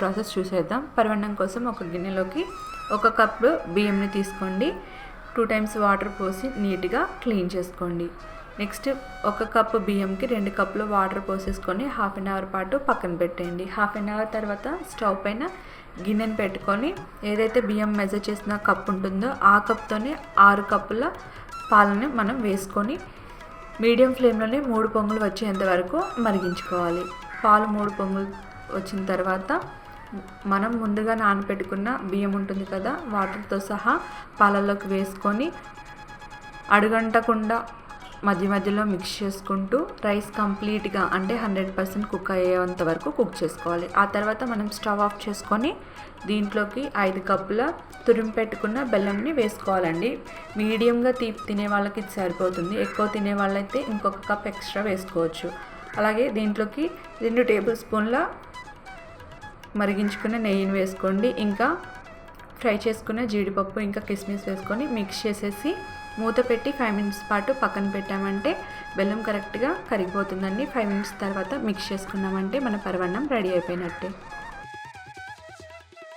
Process చూసేద్దాం. పరవన్నం కోసం ఒక గిన్నెలోకి ఒక కప్పు బియ్యంని తీసుకోండి. టూ టైమ్స్ వాటర్ పోసి నీట్గా క్లీన్ చేసుకోండి. నెక్స్ట్ ఒక కప్పు బియ్యంకి రెండు కప్పులు వాటర్ పోసేసుకొని హాఫ్ అన్ అవర్ పాటు పక్కన పెట్టేయండి. హాఫ్ అన్ అవర్ తర్వాత స్టవ్ పైన గిన్నెని పెట్టుకొని ఏదైతే బియ్యం మెజర్ చేసిన కప్ ఉంటుందో ఆ కప్తోనే ఆరు కప్పుల పాలని మనం వేసుకొని మీడియం ఫ్లేమ్లోనే మూడు పొంగులు వచ్చేంత వరకు మరిగించుకోవాలి. పాలు మూడు పొంగులు వచ్చిన తర్వాత మనం ముందుగా నానబెట్టుకున్న బియ్యం ఉంటుంది కదా వాటర్తో సహా పాలల్లోకి వేసుకొని అడుగంటకుండా మధ్య మధ్యలో మిక్స్ చేసుకుంటూ రైస్ కంప్లీట్గా అంటే హండ్రెడ్ పర్సెంట్ కుక్ అయ్యేంత వరకు కుక్ చేసుకోవాలి. ఆ తర్వాత మనం స్టవ్ ఆఫ్ చేసుకొని దీంట్లోకి ఐదు కప్పుల తురిమి పెట్టుకున్న బెల్లంని వేసుకోవాలండి. మీడియంగా తీపి తినే వాళ్ళకి ఇది సరిపోతుంది. ఎక్కువ తినే వాళ్ళైతే ఇంకొక కప్ ఎక్స్ట్రా వేసుకోవచ్చు. అలాగే దీంట్లోకి రెండు టేబుల్ స్పూన్ల మరిగించుకున్న నెయ్యిని వేసుకోండి. ఇంకా ఫ్రై చేసుకున్న జీడిపప్పు ఇంకా కిస్మిస్ వేసుకొని మిక్స్ చేసేసి మూత పెట్టి ఫైవ్ మినిట్స్ పాటు పక్కన పెట్టామంటే బెల్లం కరెక్ట్గా కరిగిపోతుందండి. ఫైవ్ మినిట్స్ తర్వాత మిక్స్ చేసుకున్నామంటే మన పరవన్నం రెడీ అయిపోయినట్టే.